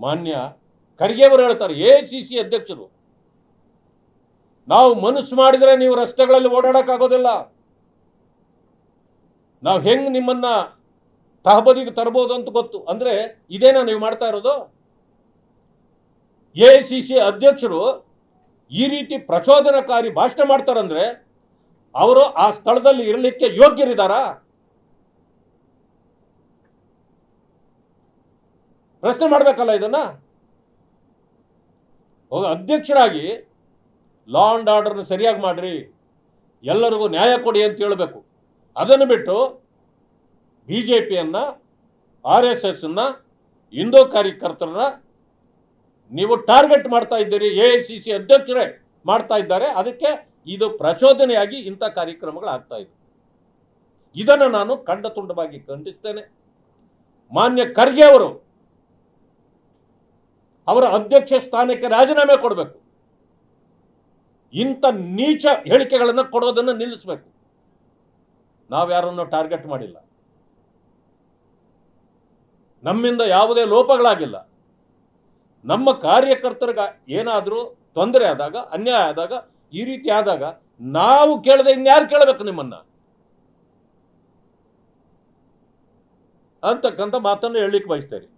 ಮಾನ್ಯ ಖರ್ಗೆ ಅವರು ಹೇಳ್ತಾರೆ ಎ ಸಿ ಸಿ ಅಧ್ಯಕ್ಷರು, ನಾವು ಮನಸ್ಸು ಮಾಡಿದರೆ ನೀವು ರಸ್ತೆಗಳಲ್ಲಿ ಓಡಾಡೋಕ್ಕಾಗೋದಿಲ್ಲ. ನಾವು ಹೆಂಗ್ ನಿಮ್ಮನ್ನ ತಹಬದಿಗೆ ತರಬಹುದು ಅಂತ ಗೊತ್ತು. ಅಂದ್ರೆ ಇದೇನಾ ನೀವು ಮಾಡ್ತಾ ಇರೋದು? ಎ ಸಿ ಸಿ ಅಧ್ಯಕ್ಷರು ಈ ರೀತಿ ಪ್ರಚೋದನಕಾರಿ ಭಾಷಣ ಮಾಡ್ತಾರಂದ್ರೆ, ಅವರು ಆ ಸ್ಥಳದಲ್ಲಿ ಇರಲಿಕ್ಕೆ ಯೋಗ್ಯರಿದ್ದಾರಾ? ಪ್ರಶ್ನೆ ಮಾಡಬೇಕಲ್ಲ ಇದನ್ನ? ಅಧ್ಯಕ್ಷರಾಗಿ ಲಾ ಅಂಡ್ ಆರ್ಡರ್ನ ಸರಿಯಾಗಿ ಮಾಡ್ರಿ. ಎಲ್ಲರಿಗೂ ನ್ಯಾಯ ಕೊಡಿ ಅಂತ ಹೇಳಬೇಕು. ಅದನ್ನು ಬಿಟ್ಟು ಬಿ ಜೆ ಪಿಯನ್ನು ಆರ್ ಎಸ್ ಎಸ್ನ, ಹಿಂದೂ ಕಾರ್ಯಕರ್ತರನ್ನ ನೀವು ಟಾರ್ಗೆಟ್ ಮಾಡ್ತಾ ಇದ್ದೀರಿ, ಎ ಐ ಸಿ ಸಿ ಅಧ್ಯಕ್ಷರೇ ಮಾಡ್ತಾ ಇದ್ದಾರೆ. ಅದಕ್ಕೆ ಇದು ಪ್ರಚೋದನೆಯಾಗಿ ಇಂಥ ಕಾರ್ಯಕ್ರಮಗಳಾಗ್ತಾ ಇದೆ. ಇದನ್ನು ನಾನು ಕಂಡ ತುಂಡವಾಗಿ ಖಂಡಿಸ್ತೇನೆ. ಮಾನ್ಯ ಖರ್ಗೆ ಅವರು ಅವರ ಅಧ್ಯಕ್ಷ ಸ್ಥಾನಕ್ಕೆ ರಾಜೀನಾಮೆ ಕೊಡಬೇಕು. ಇಂಥ ನೀಚ ಹೇಳಿಕೆಗಳನ್ನು ಕೊಡೋದನ್ನು ನಿಲ್ಲಿಸಬೇಕು. ನಾವು ಯಾರನ್ನು ಟಾರ್ಗೆಟ್ ಮಾಡಿಲ್ಲ. ನಮ್ಮಿಂದ ಯಾವುದೇ ಲೋಪಗಳಾಗಿಲ್ಲ. ನಮ್ಮ ಕಾರ್ಯಕರ್ತರಿಗೆ ಏನಾದರೂ ತೊಂದರೆ ಆದಾಗ, ಅನ್ಯಾಯ ಆದಾಗ, ಈ ರೀತಿ ಆದಾಗ ನಾವು ಕೇಳದೆ ಇನ್ಯಾರು ಕೇಳಬೇಕು ನಿಮ್ಮನ್ನ? ಅಂತಕ್ಕಂಥ ಮಾತನ್ನು ಹೇಳಲಿಕ್ಕೆ ಬಯಸ್ತೇನೆ